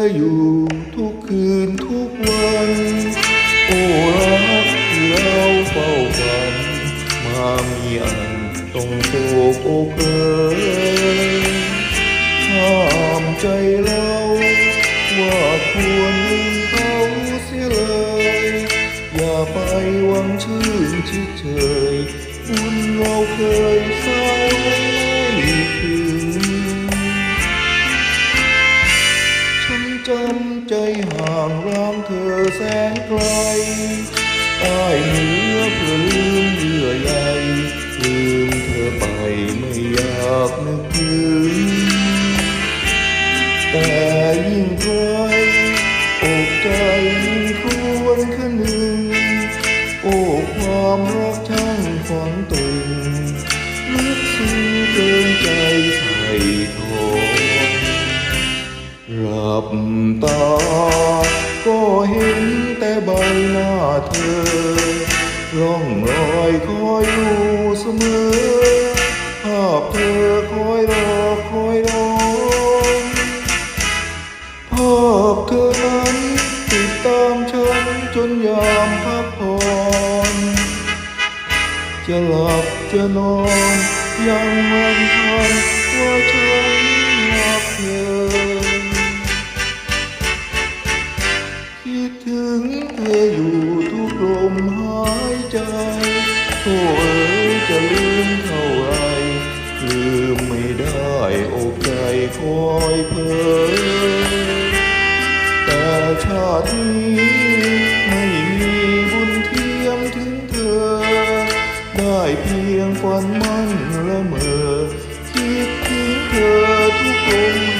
ออยู่ทุกคืนทุกวัน โอ้รักที่เราเฝ้าฝัน มามีอันต้องโศกอกเคยห้ามใจเราว่าควรลืมเขาเสียเลย อย่าไปหวังชื่นชิดเชยบุญเราเคย นไกลใต้เหนือเพื่อลืมเยื่อใยลืมเธอไปไม่อยากนึกถึงแต่ยิ่งใครอกใจยิ่งควรวญขนึงโอ้ความรักช่างฝังตึง ลับตา ก็เห็นแต่ใบหน้าเธอร่องรอยคอยดูเสมอ ภาพเธอคอยรอคอยรอภาพเธอนั้นติดตามฉันจนยามพักผ่อนจะหลับจะนอนยังมันพัน คิดถึงเธออยู่ทุกลมหายใจโอ้เอ๋ยจะลืมเท่าไรลืมไม่ได้อกใจคอยเพ้อแต่ชาตินี้ไม่มีบุญเทียมถึงเธอ ได้เพียงฝันมั่นละเมอคิดถึงเธอทุกลม